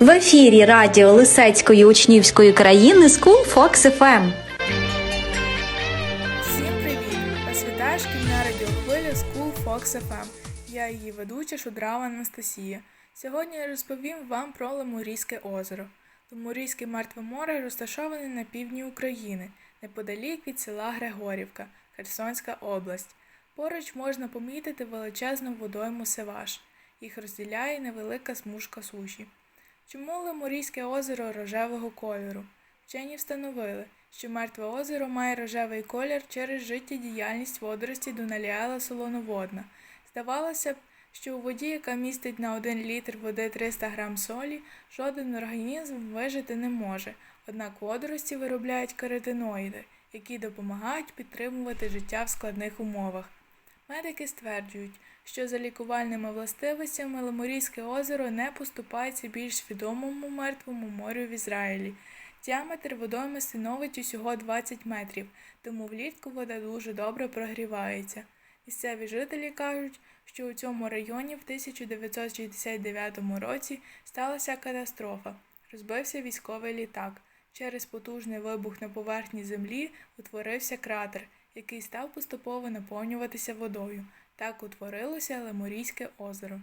В ефірі радіо Лисецької учнівської країни School Fox FM. Всім привіт! Вас вітає шкільна радіохвиля School Fox FM. Я її ведуча Шудрава Анастасія. Сьогодні я розповім вам про Лемурійське озеро. Лемурійське мертве море розташоване на півдні України, неподалік від села Григорівка, Херсонська область. Поруч можна помітити величезну водойму Севаш. Їх розділяє невелика смужка суші. Чому Лемурійське озеро рожевого кольору? Вчені встановили, що мертве озеро має рожевий колір через життєдіяльність водорості дуналіела солоноводна. Здавалося б, що у воді, яка містить на 1 літр води 300 грам солі, жоден організм вижити не може, однак водорості виробляють каротиноїди, які допомагають підтримувати життя в складних умовах. Медики стверджують, що за лікувальними властивостями Лемурійське озеро не поступається більш відомому мертвому морю в Ізраїлі. Діаметр водойми становить усього 20 метрів, тому влітку вода дуже добре прогрівається. Місцеві жителі кажуть, що у цьому районі в 1969 році сталася катастрофа. Розбився військовий літак. Через потужний вибух на поверхні землі утворився кратер, який став поступово наповнюватися водою. Так утворилося Лемурійське озеро.